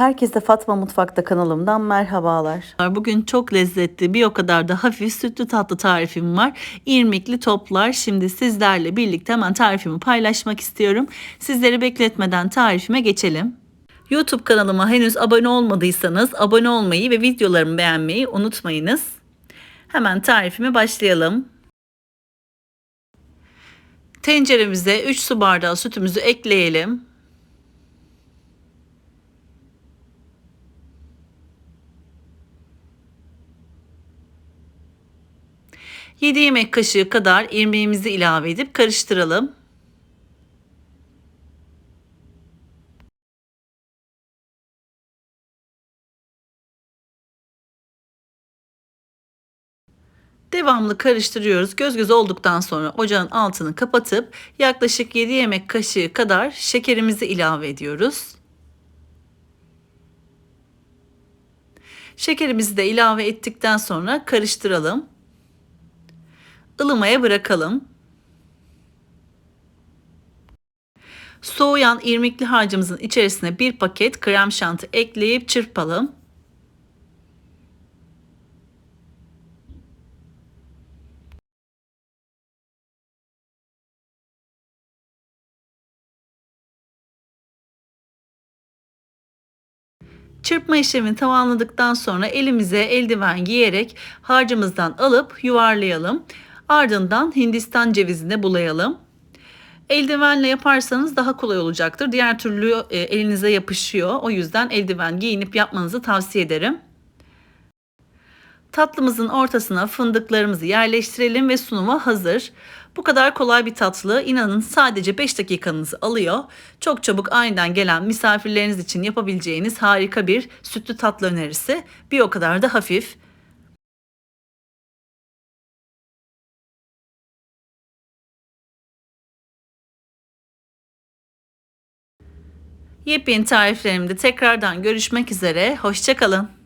Herkese Fatma Mutfak'ta kanalımdan merhabalar. Bugün çok lezzetli bir o kadar da hafif sütlü tatlı tarifim var. İrmikli toplar. Şimdi sizlerle birlikte hemen tarifimi paylaşmak istiyorum. Sizleri bekletmeden tarifime geçelim. YouTube kanalıma henüz abone olmadıysanız abone olmayı ve videolarımı beğenmeyi unutmayınız. Hemen tarifime başlayalım. Tenceremize 3 su bardağı sütümüzü ekleyelim. 7 yemek kaşığı kadar irmiğimizi ilave edip karıştıralım. Devamlı karıştırıyoruz. Göz göz olduktan sonra ocağın altını kapatıp yaklaşık 7 yemek kaşığı kadar şekerimizi ilave ediyoruz. Şekerimizi de ilave ettikten sonra karıştıralım ılımaya bırakalım. Soğuyan irmikli harcımızın içerisine bir paket krem şanti ekleyip çırpalım. Çırpma işlemini tamamladıktan sonra elimize eldiven giyerek harcımızdan alıp yuvarlayalım. Ardından Hindistan cevizine bulayalım. Eldivenle yaparsanız daha kolay olacaktır. Diğer türlü e, elinize yapışıyor. O yüzden eldiven giyinip yapmanızı tavsiye ederim. Tatlımızın ortasına fındıklarımızı yerleştirelim ve sunuma hazır. Bu kadar kolay bir tatlı inanın sadece 5 dakikanızı alıyor. Çok çabuk aniden gelen misafirleriniz için yapabileceğiniz harika bir sütlü tatlı önerisi. Bir o kadar da hafif. Yepyeni tariflerimde tekrardan görüşmek üzere. Hoşçakalın.